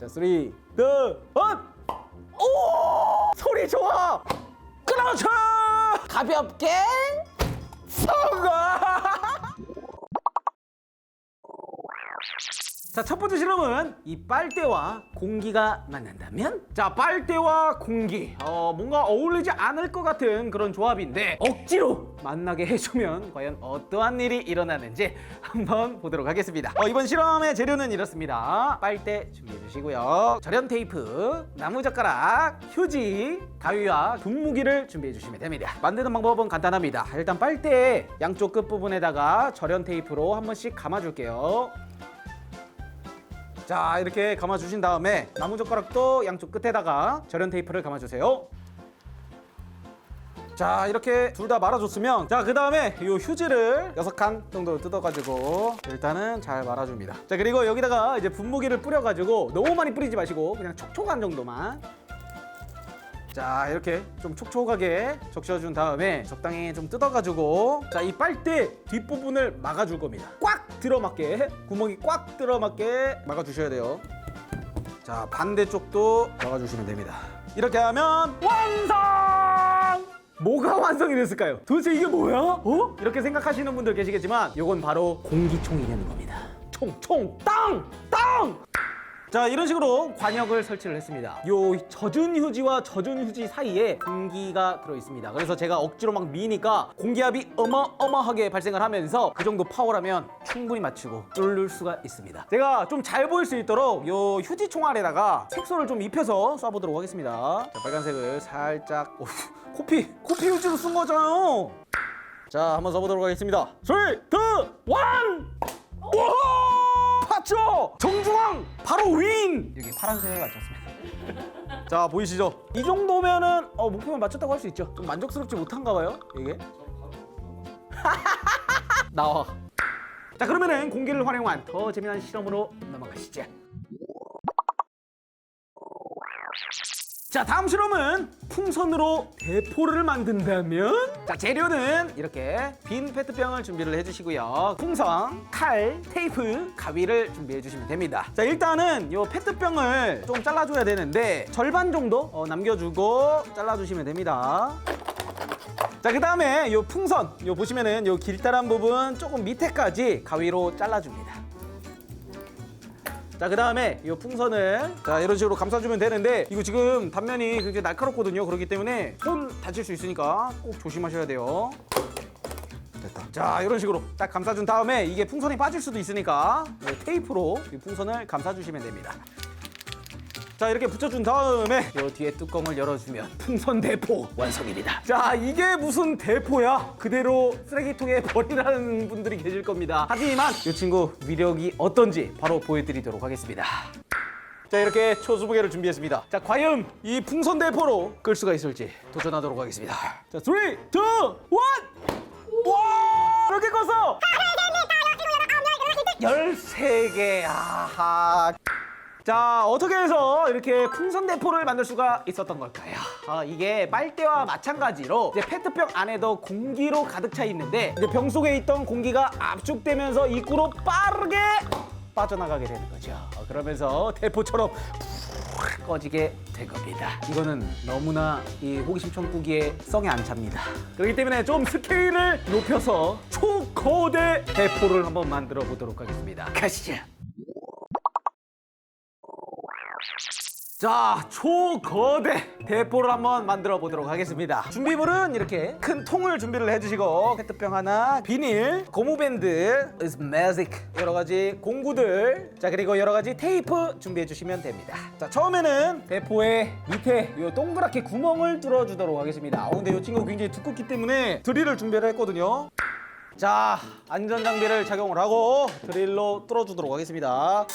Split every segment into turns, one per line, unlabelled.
자, 쓰리, 드, 원! 오! 소리 좋아! 그렇죠! 가볍게 성공! 자, 첫 번째 실험은 이 빨대와 공기가 만난다면? 자, 빨대와 공기. 어, 뭔가 어울리지 않을 것 같은 그런 조합인데 억지로 만나게 해주면 과연 어떠한 일이 일어나는지 한번 보도록 하겠습니다. 어, 이번 실험의 재료는 이렇습니다. 빨대 준비해 주시고요. 절연 테이프, 나무젓가락, 휴지, 가위와 분무기를 준비해 주시면 됩니다. 만드는 방법은 간단합니다. 일단 빨대 양쪽 끝부분에다가 절연 테이프로 한 번씩 감아줄게요. 자 이렇게 감아주신 다음에 나무젓가락도 양쪽 끝에다가 절연 테이프를 감아주세요. 자 이렇게 둘 다 말아줬으면 자 그 다음에 이 휴지를 여섯 칸 정도 뜯어가지고 일단은 잘 말아줍니다. 자 그리고 여기다가 이제 분무기를 뿌려가지고 너무 많이 뿌리지 마시고 그냥 촉촉한 정도만 자 이렇게 좀 촉촉하게 적셔준 다음에 적당히 좀 뜯어가지고 자 이 빨대 뒷부분을 막아줄 겁니다 꽉 들어맞게 구멍이 꽉 들어맞게 막아주셔야 돼요 자 반대쪽도 막아주시면 됩니다 이렇게 하면 완성 뭐가 완성이 됐을까요? 도대체 이게 뭐야? 어? 이렇게 생각하시는 분들 계시겠지만 이건 바로 공기총이라는 겁니다 총, 총, 땅! 땅! 자 이런 식으로 관역을 설치를 했습니다. 요 젖은 휴지와 젖은 휴지 사이에 공기가 들어있습니다. 그래서 제가 억지로 막 미니까 공기압이 어마어마하게 발생을 하면서 그 정도 파워라면 충분히 맞추고 뚫을 수가 있습니다. 제가 좀 잘 보일 수 있도록 요 휴지 총알에다가 색소를 좀 입혀서 쏴보도록 하겠습니다. 자 빨간색을 살짝 오, 코피 코피 휴지로 쓴 거잖아요. 자 한번 써보도록 하겠습니다. 3, 2, 1 와! 봤죠? 정중앙 바로 윈! 여기 파란색을 맞췄습니다. 자 보이시죠? 이 정도면은 어, 목표만 맞췄다고 할 수 있죠. 좀 만족스럽지 못한가 봐요. 이게. 나와. 자 그러면은 공기를 활용한 더 재미난 실험으로 넘어가시죠. 자 다음 실험은 풍선으로 대포를 만든다면? 자 재료는 이렇게 빈 페트병을 준비를 해주시고요. 풍선, 칼, 테이프, 가위를 준비해 주시면 됩니다. 자 일단은 요 페트병을 좀 잘라줘야 되는데 절반 정도 어, 남겨주고 잘라주시면 됩니다. 자 그 다음에 요 풍선 요 보시면은 요 길다란 부분 조금 밑에까지 가위로 잘라줍니다 자, 그 다음에 이 풍선을 자 이런 식으로 감싸주면 되는데 이거 지금 단면이 굉장히 날카롭거든요. 그렇기 때문에 손 다칠 수 있으니까 꼭 조심하셔야 돼요. 됐다. 자, 이런 식으로 딱 감싸준 다음에 이게 풍선이 빠질 수도 있으니까 이 테이프로 이 풍선을 감싸주시면 됩니다. 자 이렇게 붙여준 다음에 이 뒤에 뚜껑을 열어주면 풍선 대포 완성입니다. 자 이게 무슨 대포야? 그대로 쓰레기통에 버리라는 분들이 계실 겁니다. 하지만 이 친구 위력이 어떤지 바로 보여드리도록 하겠습니다. 자 이렇게 초수부개를 준비했습니다. 자 과연 이 풍선 대포로 끌 수가 있을지 도전하도록 하겠습니다. 자 3, 2, 1 와! 이렇게 컸어! 13개 아하 자 어떻게 해서 이렇게 풍선 대포를 만들 수가 있었던 걸까요? 아, 이게 빨대와 마찬가지로 이제 페트병 안에도 공기로 가득 차 있는데 이제 병 속에 있던 공기가 압축되면서 입구로 빠르게 빠져나가게 되는 거죠. 어, 그러면서 대포처럼 푹 꺼지게 된 겁니다. 이거는 너무나 이 호기심 천국기의 성에 안 찹니다. 그렇기 때문에 좀 스케일을 높여서 초거대 대포를 한번 만들어 보도록 하겠습니다. 가시죠. 자, 초거대 대포를 한번 만들어 보도록 하겠습니다. 준비물은 이렇게 큰 통을 준비를 해주시고 페트병 하나, 비닐, 고무밴드, is magic 여러 가지 공구들, 자 그리고 여러 가지 테이프 준비해 주시면 됩니다. 자 처음에는 대포의 밑에 이 동그랗게 구멍을 뚫어주도록 하겠습니다. 어, 근데 이 친구 굉장히 두껍기 때문에 드릴을 준비를 했거든요. 자 안전 장비를 착용을 하고 드릴로 뚫어주도록 하겠습니다.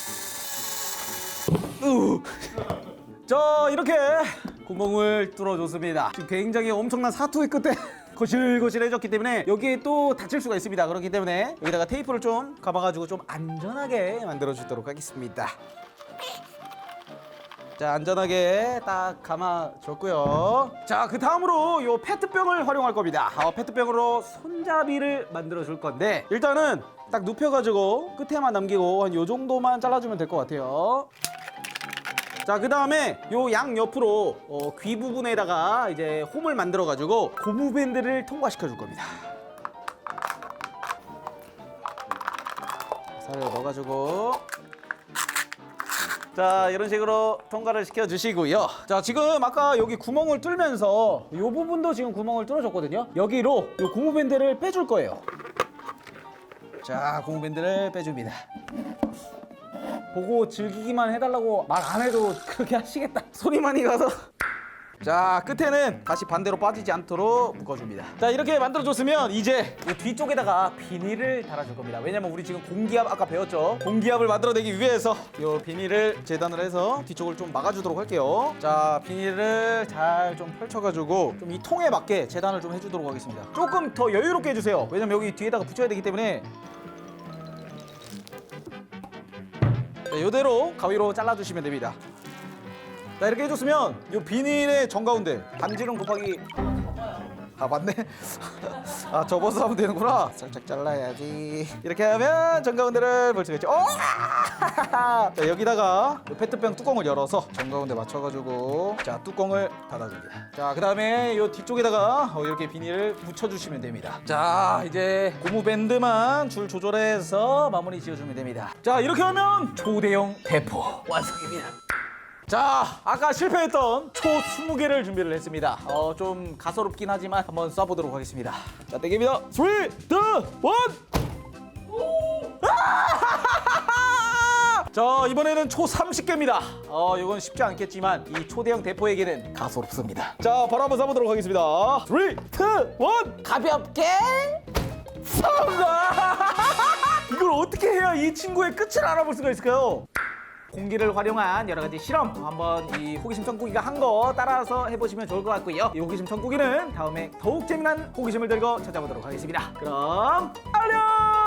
으. 자 이렇게 구멍을 뚫어줬습니다. 지금 굉장히 엄청난 사투의 끝에 거실거실해졌기 때문에 여기에 또 다칠 수가 있습니다. 그렇기 때문에 여기다가 테이프를 좀 감아가지고 좀 안전하게 만들어 주도록 하겠습니다. 자 안전하게 딱 감아줬고요. 자그 다음으로 요 페트병을 활용할 겁니다. 어, 페트병으로 손잡이를 만들어 줄 건데 일단은 딱 눕혀가지고 끝에만 남기고 한 요 정도만 잘라주면 될 것 같아요 자, 그 다음에 요 양 옆으로 어, 귀 부분에다가 이제 홈을 만들어가지고 고무 밴드를 통과시켜 줄 겁니다. 살을 넣어가지고. 자 이런 식으로 통과를 시켜 주시고요. 자 지금 아까 여기 구멍을 뚫면서 이 부분도 지금 구멍을 뚫어줬거든요. 여기로 이 고무밴드를 빼줄 거예요. 자 고무밴드를 빼줍니다 보고 즐기기만 해달라고 말 안 해도 그렇게 하시겠다. 손이 많이 가서. 자 끝에는 다시 반대로 빠지지 않도록 묶어줍니다. 자 이렇게 만들어줬으면 이제 이 뒤쪽에다가 비닐을 달아줄 겁니다. 왜냐면 우리 지금 공기압 아까 배웠죠? 공기압을 만들어내기 위해서 이 비닐을 재단을 해서 뒤쪽을 좀 막아주도록 할게요. 자 비닐을 잘 좀 펼쳐가지고 좀 이 통에 맞게 재단을 좀 해주도록 하겠습니다. 조금 더 여유롭게 해주세요. 왜냐면 여기 뒤에다가 붙여야 되기 때문에 자, 이대로 가위로 잘라주시면 됩니다. 자 이렇게 해줬으면 이 비닐의 정가운데 반지름 곱하기 아 맞네. 아 접어서 하면 되는구나. 살짝 잘라야지. 이렇게 하면 정가운데를 볼 수가 있죠 오! 자 여기다가 이 페트병 뚜껑을 열어서 정가운데 맞춰가지고 자 뚜껑을 닫아줍니다 자 그 다음에 이 뒤쪽에다가 어, 이렇게 비닐을 붙여주시면 됩니다. 자 이제 고무 밴드만 줄 조절해서 마무리 지어주면 됩니다. 자 이렇게 하면 초대형 대포 완성입니다 자, 아까 실패했던 초 20개를 준비를 했습니다. 어, 좀 가소롭긴 하지만 한번 쏴보도록 하겠습니다. 자, 땡깁니다. 3, 2, 1! 자, 이번에는 초 30개입니다. 어, 이건 쉽지 않겠지만 이 초대형 대포에게는 가소롭습니다. 자, 바로 한번 쏴보도록 하겠습니다. 3, 2, 1! 가볍게 쏩니다! 이걸 어떻게 해야 이 친구의 끝을 알아볼 수가 있을까요? 공기를 활용한 여러 가지 실험 한번 이 호기심 천국이가 한 거 따라서 해보시면 좋을 것 같고요. 이 호기심 천국이는 다음에 더욱 재미난 호기심을 들고 찾아보도록 하겠습니다. 그럼 안녕!